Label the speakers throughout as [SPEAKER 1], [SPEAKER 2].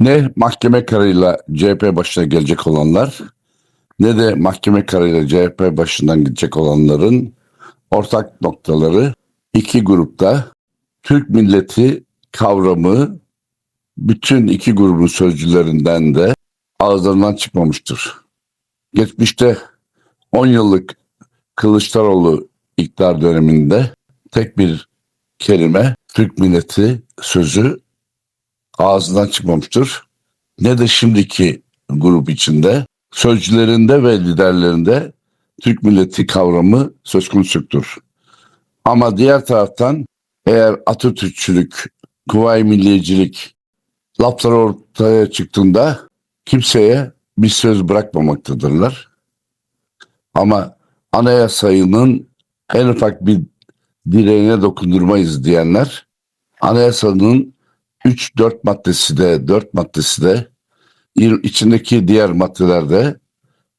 [SPEAKER 1] Ne mahkeme kararıyla CHP başına gelecek olanlar ne de mahkeme kararıyla CHP başından gidecek olanların ortak noktaları iki grupta Türk milleti kavramı bütün iki grubun sözcülerinden de ağızlarından çıkmamıştır. Geçmişte 10 yıllık Kılıçdaroğlu iktidar döneminde tek bir kelime Türk milleti sözü ağzından çıkmamıştır. Ne de şimdiki grup içinde sözcülerinde ve liderlerinde Türk milleti kavramı söz konusudur. Ama diğer taraftan eğer Atatürkçülük, Kuvayi Milliyecilik lafları ortaya çıktığında kimseye bir söz bırakmamaktadırlar. Ama anayasanın en ufak bir direğine dokundurmayız diyenler anayasanın 3-4 maddesi de 4 maddesi de içindeki diğer maddelerde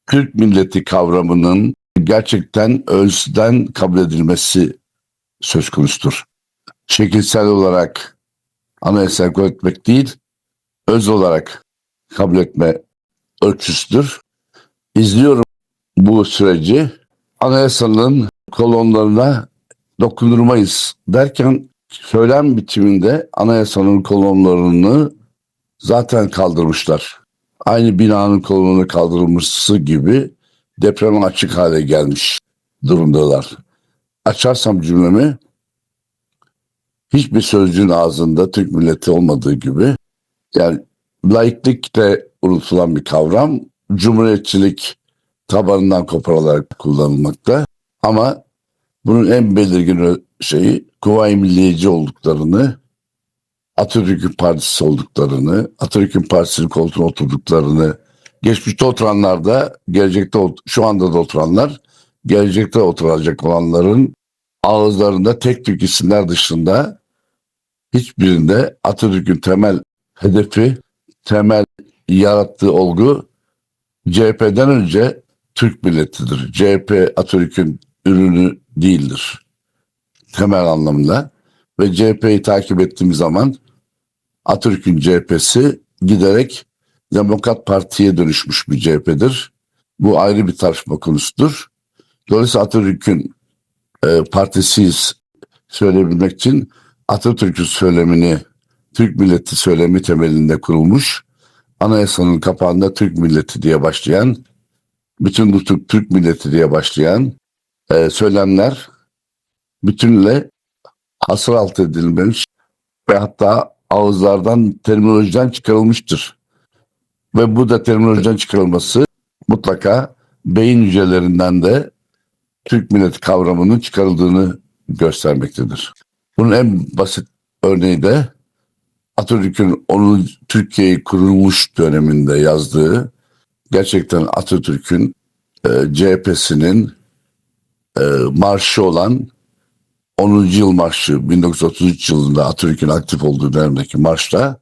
[SPEAKER 1] Türk milleti kavramının gerçekten özden kabul edilmesi söz konusudur. Şekilsel olarak anayasaya kabul etmek değil, öz olarak kabul etme ölçüsüdür. İzliyorum bu süreci. Anayasanın kolonlarına dokundurmayız derken söylem bitiminde anayasanın kolonlarını zaten kaldırmışlar. Aynı binanın kolonunu kaldırılması gibi depreme açık hale gelmiş durumdalar. Açarsam cümlemi hiçbir sözcüğün ağzında Türk milleti olmadığı gibi yani laiklikle unutulan bir kavram cumhuriyetçilik tabanından koparılarak kullanılmakta ama bunun en belirgin şeyi Kuvayi Milliyeci olduklarını, Atatürk'ün partisi olduklarını, Atatürk'ün partisinin koltuğuna oturduklarını, geçmişte oturanlar da gelecekte şu anda da oturanlar, gelecekte oturacak olanların ağızlarında tek tük isimler dışında hiçbirinde Atatürk'ün temel hedefi, temel yarattığı olgu CHP'den önce Türk milletidir. CHP Atatürk'ün ürünü değildir. Temel anlamda. Ve CHP'yi takip ettiğimiz zaman Atatürk'ün CHP'si giderek Demokrat Parti'ye dönüşmüş bir CHP'dir. Bu ayrı bir tartışma konusudur. Dolayısıyla Atatürk'ün e, partisiyiz söyleyebilmek için Atatürk'ün söylemini Türk milleti söylemi temelinde kurulmuş. Anayasanın kapağında Türk milleti diye başlayan, bütün bu Türk, Türk milleti diye başlayan e, söylemler bütünle hasır altı edilmiş ve hatta ağızlardan terminolojiden çıkarılmıştır. Ve bu da terminolojiden çıkarılması mutlaka beyin hücrelerinden de Türk milleti kavramının çıkarıldığını göstermektedir. Bunun en basit örneği de Atatürk'ün onun Türkiye'yi kurulmuş döneminde yazdığı gerçekten Atatürk'ün e, CHP'sinin e, marşı olan 10. yıl marşı 1933 yılında Atatürk'ün aktif olduğu dönemdeki marşta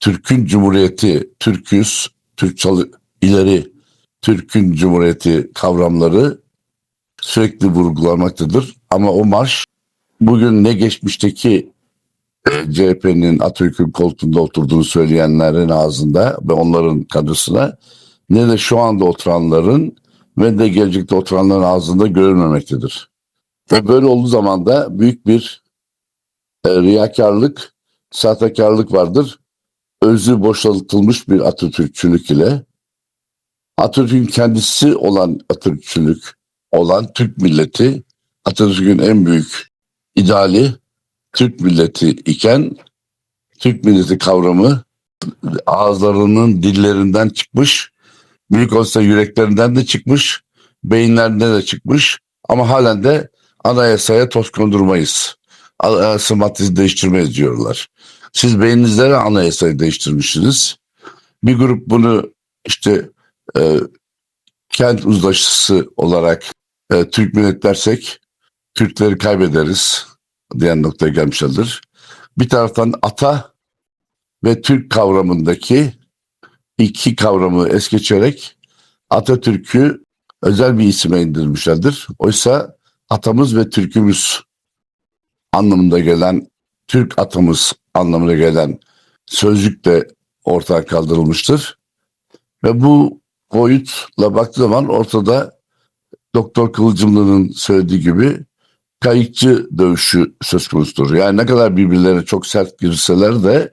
[SPEAKER 1] Türk'ün Cumhuriyeti, Türküz, Türk çalı, ileri Türk'ün Cumhuriyeti kavramları sürekli vurgulanmaktadır. Ama o marş bugün ne geçmişteki e, CHP'nin Atatürk'ün koltuğunda oturduğunu söyleyenlerin ağzında ve onların kadrosuna ne de şu anda oturanların ve de gelecekte oturanların ağzında görülmemektedir. Ve böyle olduğu zaman da büyük bir e, riyakarlık, sahtekarlık vardır. Özü boşaltılmış bir Atatürkçülük ile Atatürk'ün kendisi olan Atatürkçülük olan Türk milleti Atatürk'ün en büyük ideali Türk milleti iken Türk milleti kavramı ağızlarının dillerinden çıkmış, büyük olsa yüreklerinden de çıkmış, beyinlerinden de çıkmış ama halen de anayasaya toz kondurmayız. Anayasa maddesi değiştirmeyiz diyorlar. Siz beyninizde de anayasayı değiştirmişsiniz. Bir grup bunu işte e, kent uzlaşısı olarak e, Türk millet dersek Türkleri kaybederiz diyen noktaya gelmişlerdir. Bir taraftan ata ve Türk kavramındaki iki kavramı es geçerek Atatürk'ü özel bir isime indirmişlerdir. Oysa atamız ve Türk'ümüz anlamında gelen Türk atamız anlamına gelen sözcük de ortağa kaldırılmıştır. Ve bu boyutla baktığı zaman ortada Doktor Kıvılcımlı'nın söylediği gibi kayıkçı dövüşü söz konusudur. Yani ne kadar birbirlerine çok sert girseler de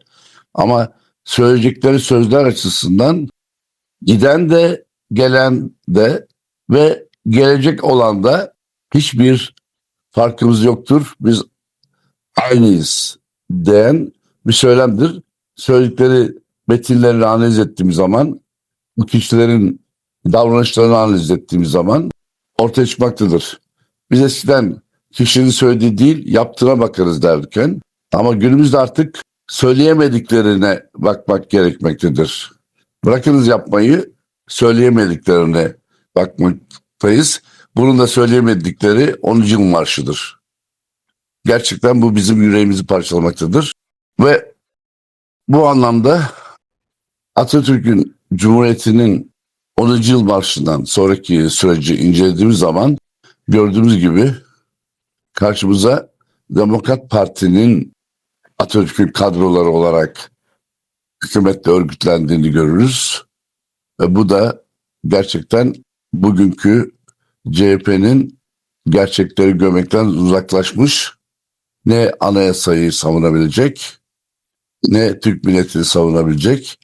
[SPEAKER 1] ama söyleyecekleri sözler açısından giden de gelen de ve gelecek olan da hiçbir farkımız yoktur. Biz aynıyız diyen bir söylemdir. Söyledikleri metinlerini analiz ettiğimiz zaman bu kişilerin davranışlarını analiz ettiğimiz zaman ortaya çıkmaktadır. Biz eskiden kişinin söylediği değil yaptığına bakarız derken ama günümüzde artık söyleyemediklerine bakmak gerekmektedir. Bırakınız yapmayı söyleyemediklerine bakmaktayız. Bunun da söyleyemedikleri 10. yıl marşıdır. Gerçekten bu bizim yüreğimizi parçalamaktadır. Ve bu anlamda Atatürk'ün Cumhuriyeti'nin 10. yıl marşından sonraki süreci incelediğimiz zaman gördüğümüz gibi karşımıza Demokrat Parti'nin Atatürk'ün kadroları olarak hükümetle örgütlendiğini görürüz. Ve bu da gerçekten bugünkü CHP'nin gerçekleri görmekten uzaklaşmış ne anayasayı savunabilecek ne Türk milletini savunabilecek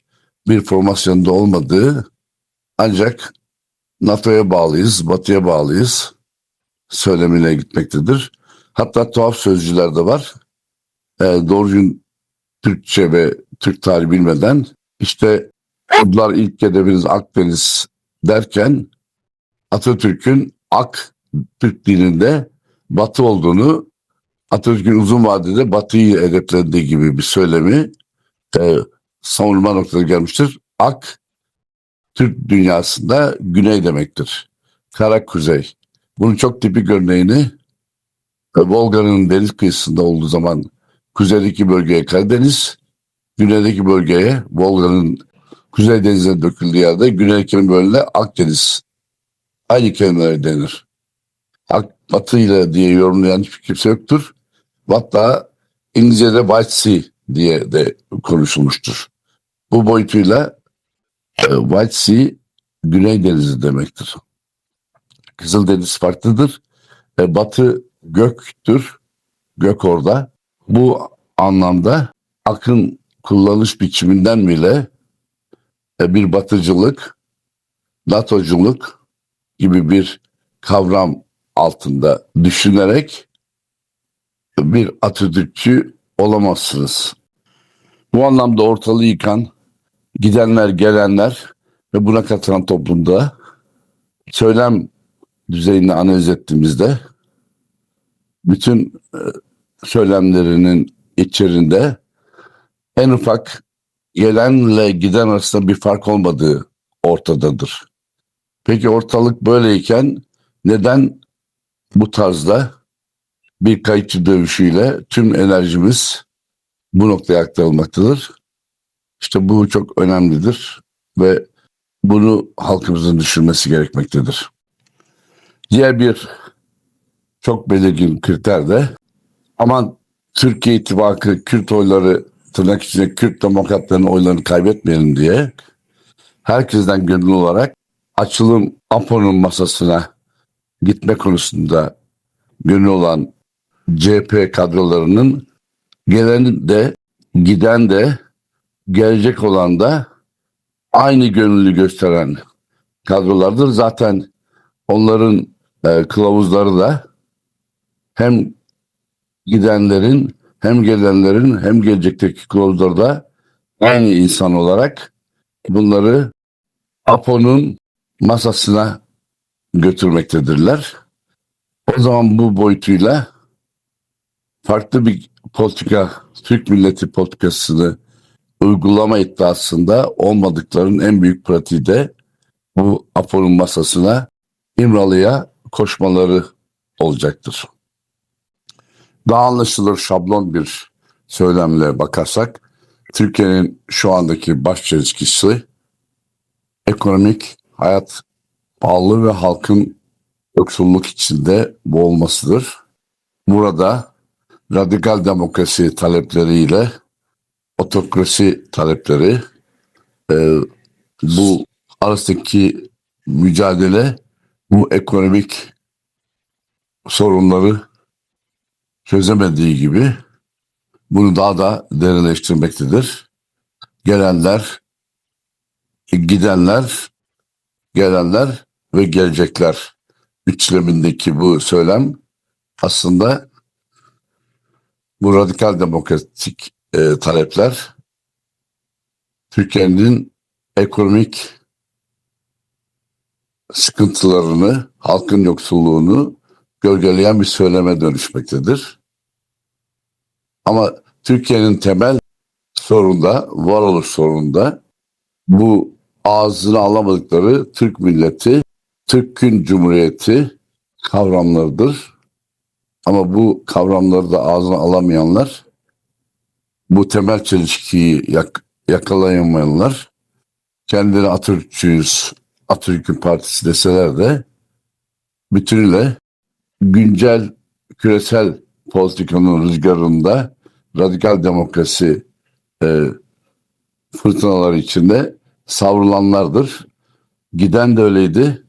[SPEAKER 1] bir formasyonda olmadığı ancak NATO'ya bağlıyız, Batı'ya bağlıyız söylemine gitmektedir. Hatta tuhaf sözcüler de var. E, doğru düzgün Türkçe ve Türk tarihi bilmeden işte Kurdlar ilk hedefiniz Akdeniz derken Atatürk'ün Ak Türk dininde Batı olduğunu Atatürk'ün uzun vadede Batı'yı hedeflediği gibi bir söylemi e, savunma noktasına gelmiştir. Ak Türk dünyasında güney demektir. Kara kuzey. Bunun çok tipik örneğini e, Volga'nın deniz kıyısında olduğu zaman kuzeydeki bölgeye Karadeniz, güneydeki bölgeye Volga'nın kuzey denizine döküldüğü yerde güneydeki bölümüne Akdeniz. Aynı kelimeler denir. Ak, batıyla diye yorumlayan hiçbir kimse yoktur. Hatta İngilizce'de White Sea diye de konuşulmuştur. Bu boyutuyla e, White Sea Güney Denizi demektir. Kızıldeniz farklıdır. E, batı göktür. Gök orada. Bu anlamda akın kullanış biçiminden bile e, bir batıcılık, NATO'culuk gibi bir kavram altında düşünerek bir Atatürkçü olamazsınız. Bu anlamda ortalığı yıkan gidenler gelenler ve buna katılan toplumda söylem düzeyini analiz ettiğimizde bütün e, söylemlerinin içerisinde en ufak gelenle giden arasında bir fark olmadığı ortadadır. Peki ortalık böyleyken neden bu tarzda bir kayıtçı dövüşüyle tüm enerjimiz bu noktaya aktarılmaktadır? İşte bu çok önemlidir ve bunu halkımızın düşünmesi gerekmektedir. Diğer bir çok belirgin kriter de aman Türkiye İttifakı Kürt oyları tırnak içinde Kürt demokratların oylarını kaybetmeyelim diye herkesten gönüllü olarak açılım APO'nun masasına gitme konusunda gönüllü olan CHP kadrolarının gelen de giden de gelecek olan da aynı gönüllü gösteren kadrolardır. Zaten onların e, kılavuzları da hem gidenlerin hem gelenlerin hem gelecekteki kılavuzları da aynı insan olarak bunları APO'nun masasına götürmektedirler. O zaman bu boyutuyla farklı bir politika, Türk milleti politikasını uygulama iddiasında olmadıklarının en büyük pratiği de bu APO'nun masasına İmralı'ya koşmaları olacaktır. Daha anlaşılır şablon bir söylemle bakarsak Türkiye'nin şu andaki baş çelişkisi ekonomik hayat pahalı ve halkın yoksulluk içinde boğulmasıdır. Burada radikal demokrasi talepleriyle otokrasi talepleri e, bu arasındaki mücadele bu ekonomik sorunları çözemediği gibi bunu daha da derinleştirmektedir. Gelenler, gidenler, gelenler ve gelecekler üçlemindeki bu söylem aslında bu radikal demokratik e, talepler Türkiye'nin ekonomik sıkıntılarını, halkın yoksulluğunu gölgeleyen bir söyleme dönüşmektedir. Ama Türkiye'nin temel sorunda, varoluş sorunda bu ağzına alamadıkları Türk milleti, Türk'ün cumhuriyeti kavramlarıdır. Ama bu kavramları da ağzına alamayanlar, bu temel çelişkiyi yak- yakalayamayanlar, kendini Atatürkçüyüz, Atatürk'ün partisi deseler de bütünüyle güncel küresel politikanın rüzgarında radikal demokrasi e, fırtınaları içinde savrulanlardır. Giden de öyleydi.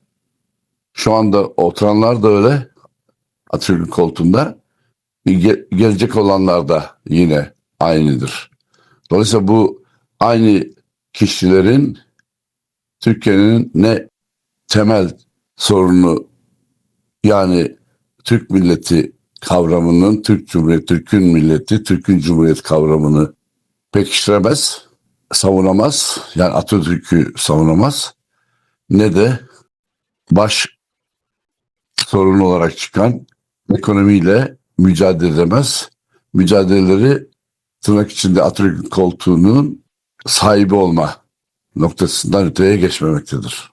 [SPEAKER 1] Şu anda oturanlar da öyle. Atatürk'ün koltuğunda. Ge- gelecek olanlar da yine aynıdır. Dolayısıyla bu aynı kişilerin Türkiye'nin ne temel sorunu yani Türk milleti kavramının, Türk Cumhuriyeti, Türk'ün milleti, Türk'ün Cumhuriyet kavramını pekiştiremez, savunamaz. Yani Atatürk'ü savunamaz. Ne de baş sorun olarak çıkan ekonomiyle mücadele edemez. Mücadeleleri tırnak içinde Atatürk'ün koltuğunun sahibi olma noktasından öteye geçmemektedir.